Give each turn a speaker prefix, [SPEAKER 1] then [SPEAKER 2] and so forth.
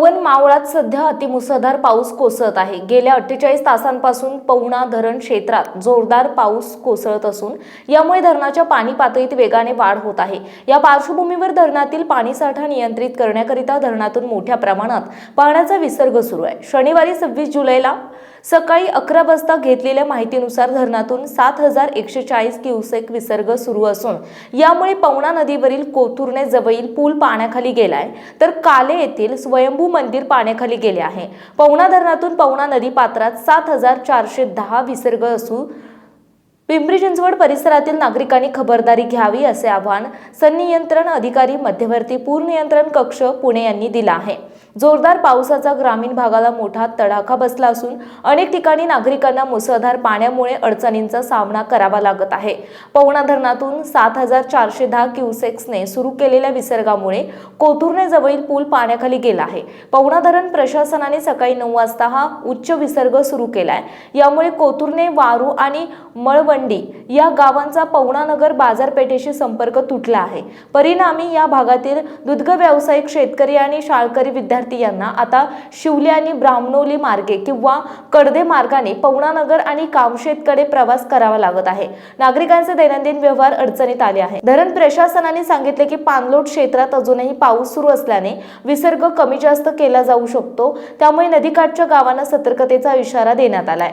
[SPEAKER 1] पवन मावळात सध्या अतिमुसळधार पाऊस कोसळत आहे गेल्या अठ्ठेचाळीस तासांपासून पवना धरण क्षेत्रात जोरदार पाऊस कोसळत असून यामुळे धरणाच्या पाणी पातळीत वेगाने वाढ होत आहे या पार्श्वभूमीवर धरणातील पाणीसाठा नियंत्रित करण्याकरिता धरणातून मोठ्या प्रमाणात पाण्याचा विसर्ग सुरू आहे शनिवारी सव्वीस जुलैला सकाळी अकरा वाजता घेतलेल्या माहितीनुसार धरणातून सात हजार एकशे चाळीस क्युसेक विसर्ग सुरू असून यामुळे पवना नदीवरील कोथुर्णे जवळील पूल पाण्याखाली गेलाय तर काले येथील स्वयंभू मंदिर पाण्याखाली गेले आहे पवना धरणातून पवना नदी पात्रात सात हजार चारशे दहा विसर्ग असू पिंपरी चिंचवड परिसरातील नागरिकांनी खबरदारी घ्यावी असे आवाहन संनियंत्रण अधिकारी मध्यवर्ती नियंत्रण कक्ष पुणे यांनी दिला आहे जोरदार पावसाचा ग्रामीण भागाला मोठा तडाखा बसला असून अनेक ठिकाणी नागरिकांना मुसळधार पाण्यामुळे अडचणींचा सामना करावा लागत आहे पवना धरणातून सात हजार चारशे दहा क्युसेक्सने सुरू केलेल्या विसर्गामुळे कोथुरणे जवळील पूल पाण्याखाली गेला आहे पवना धरण प्रशासनाने सकाळी नऊ वाजता हा उच्च विसर्ग सुरू केलाय यामुळे कोथुरणे वारू आणि मळवंडी या गावांचा पवनानगर बाजारपेठेशी संपर्क तुटला आहे परिणामी या भागातील दुग्ध व्यावसायिक शेतकरी आणि शाळकरी विद्यार्थी यांना आता शिवली आणि ब्राह्मणोली मार्गे किंवा कडदे मार्गाने पवनानगर आणि कामशेतकडे प्रवास करावा लागत आहे नागरिकांचे दैनंदिन व्यवहार अडचणीत आले आहे धरण प्रशासनाने सांगितले की पानलोट क्षेत्रात अजूनही पाऊस सुरू असल्याने विसर्ग कमी जास्त केला जाऊ शकतो त्यामुळे नदीकाठच्या गावांना सतर्कतेचा इशारा देण्यात आलाय